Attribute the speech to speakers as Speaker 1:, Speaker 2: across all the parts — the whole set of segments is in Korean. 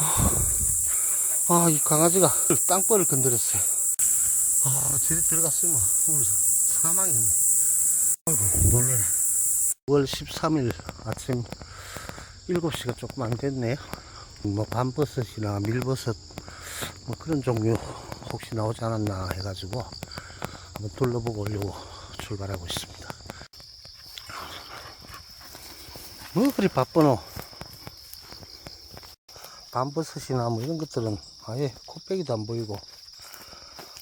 Speaker 1: 아, 이 강아지가 땅벌을 건드렸어요. 아, 저리 들어갔으면 오늘 사망이네. 아이고, 놀래라. 9월 13일 아침 7시가 조금 안 됐네요. 뭐, 밤버섯이나 밀버섯, 뭐 그런 종류 혹시 나오지 않았나 해가지고 한번 둘러보고 오려고 출발하고 있습니다. 뭐 그리 바쁘노? 밤버섯이나 뭐 이런 것들은 아예 코빼기도 안 보이고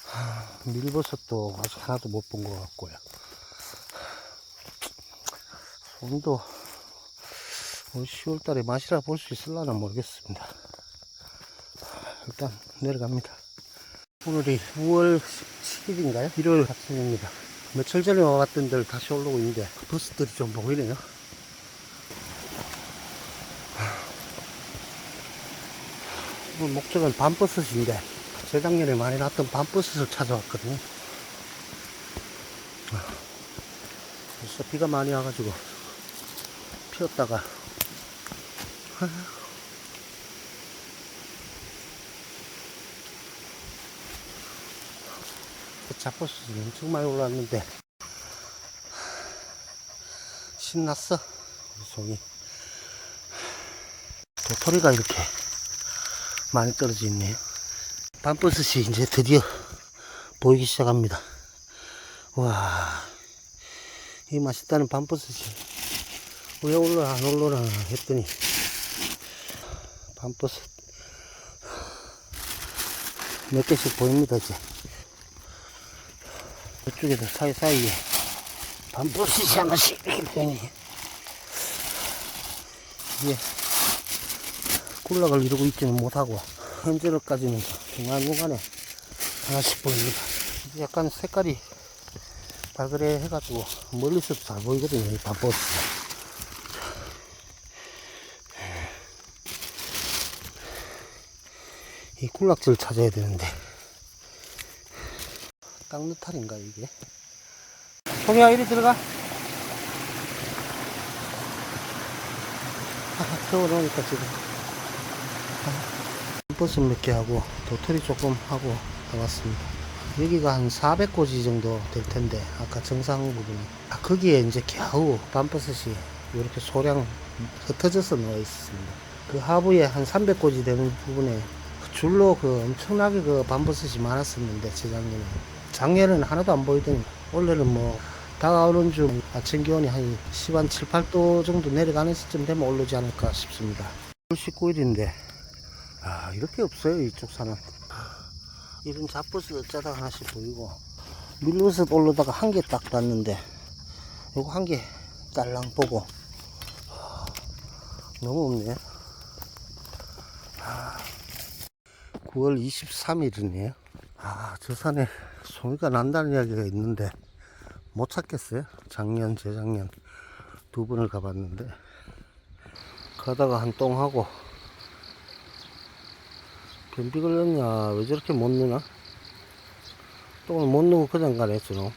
Speaker 1: 하, 밀버섯도 아직 하나도 못 본 것 같고요. 올 10월달에 맛이라 볼 수 있을라나 모르겠습니다. 일단 내려갑니다. 오늘이 9월 17일인가요? 일요일 아침입니다. 며칠 전에 와봤던 데를 다시 올라오고 있는데 버스들이 좀 보이네요. 오늘 목적은 밤버섯인데 재작년에 많이 났던 밤버섯을 찾아왔거든요. 벌써 비가 많이 와가지고 피었다가. 잡버섯이 엄청 많이 올라왔는데. 신났어 송이. 도토리가 이렇게 많이 떨어져 있네요. 밤버섯이 이제 드디어 보이기 시작합니다. 와, 이 맛있다는 밤버섯이 왜 올라 안 올라나 했더니 밤버섯 몇 개씩 보입니다 이제. 이쪽에도 사이사이에 밤버섯이 하나씩 이렇게 보이네. 이 게 굴락을 이루고 있지는 못하고 현재로까지는 중간중간에 하나씩 보입니다. 약간 색깔이 발그레 해가지고 멀리서도 잘 보이거든요. 이 밤버스. 이 굴락지를 찾아야 되는데 땅느탈인가 이게? 송이야 이리 들어가. 아, 더워놓으니까 지금. 버섯 몇 개 하고 도토리 조금 하고 나왔습니다. 여기가 한 400고지 정도 될 텐데 아까 정상 부분이 아, 거기에 이제 겨우 밤버섯이 이렇게 소량 흩어져서 놓여 있습니다. 그 하부에 한 300고지 되는 부분에 줄로 그 엄청나게 그 밤버섯이 많았었는데 재작년에 작년에는 하나도 안 보이더니 올해는 뭐 다가오는 중 아침 기온이 한 10한 7, 8도 정도 내려가는 시점 되면 오르지 않을까 싶습니다. 19일인데 아 이렇게 없어요 이쪽 산은. 이런 잡버섯 어쩌다 하나씩 보이고. 밀버섯 올라다가 한 개 딱 봤는데 요거 한 개 딸랑 보고. 하, 너무 없네. 아, 9월 23일이네요. 아 저 산에 송이가 난다는 이야기가 있는데 못 찾겠어요. 작년 재작년 두 번을 가봤는데. 가다가 한 똥하고 변비 걸렸냐? 왜 저렇게 못 넣나? 똥을 못 넣고 그냥 가네 저놈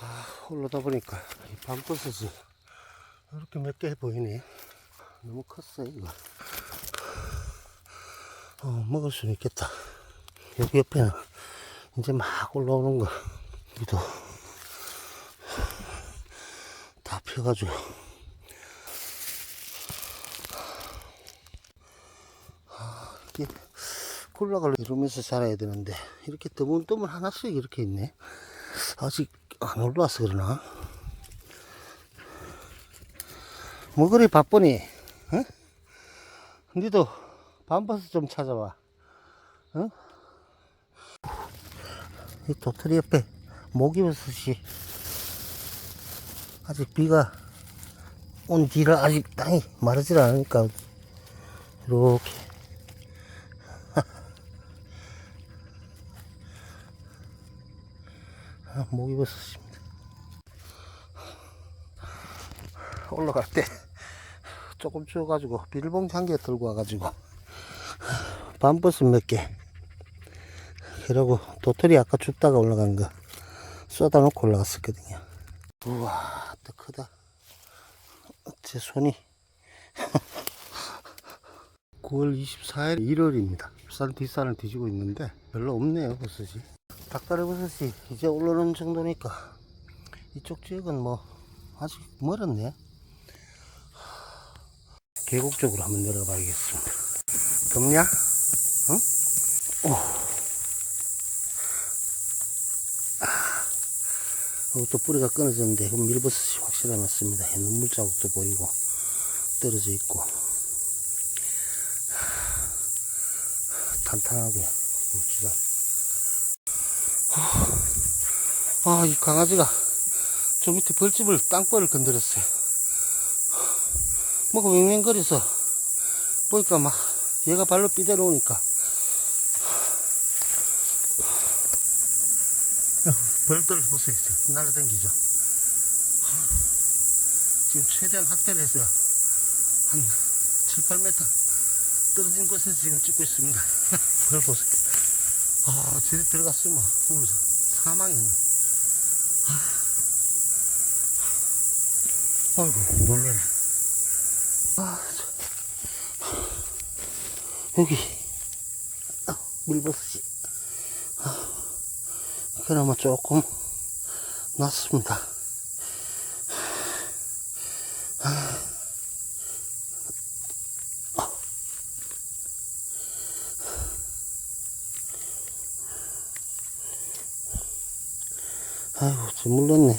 Speaker 1: 아 올라다 보니까 이 밤버섯이 이렇게 몇 개 보이네. 너무 컸어요 이거. 어 먹을 수 있겠다. 여기 옆에는 이제 막 올라오는 거. 여기도 다 펴가지고 이렇게 굴락을 이루면서 자라야 되는데 이렇게 드문드문 하나씩 이렇게 있네 아직 안 올라와서 그러나 뭐 그리 바쁘니 어? 니도 밤버섯 좀 찾아와 어? 이 도토리 옆에 모기버섯이 아직 비가 온 뒤라 아직 땅이 마르질 않으니까 이렇게 아, 모기버섯입니다. 올라갈 때 조금 추워가지고 비닐봉지 한개 들고 와가지고 밤버섯 몇 개. 그러고 도토리 아까 춥다가 올라간 거 쏟아 놓고 올라갔었거든요. 우와, 또 크다. 제 손이 9월 24일 일요일입니다. 산 뒷산을 뒤지고 있는데 별로 없네요 버섯이. 닭다리 버섯이 이제 올라오는 정도니까 이쪽 지역은 뭐 아직 멀었네. 계곡 쪽으로 한번 내려가 봐야겠습니다. 덥냐? 응? 오. 아, 이것도 뿌리가 끊어졌는데 밀버섯이 확실해 맞습니다. 눈물 자국도 보이고 떨어져 있고 탄탄하고요. 물기가. 아, 이 강아지가 저 밑에 벌집을 땅벌을 건드렸어요. 뭐가 맹맹거려서 보니까 막 얘가 발로 삐대놓으니까 벌들 보세요. 날아다니죠. 지금 최대한 확대를 해서 한 7, 8m 떨어진 곳에서 지금 찍고 있습니다. 벌 보세요. 아, 저리 들어갔으면 오늘 사망이네. 아이고, 놀래라. 아, 저, 여기, 아, 물버섯이. 아, 그나마 조금 낫습니다. 아이고, 저 물렀네.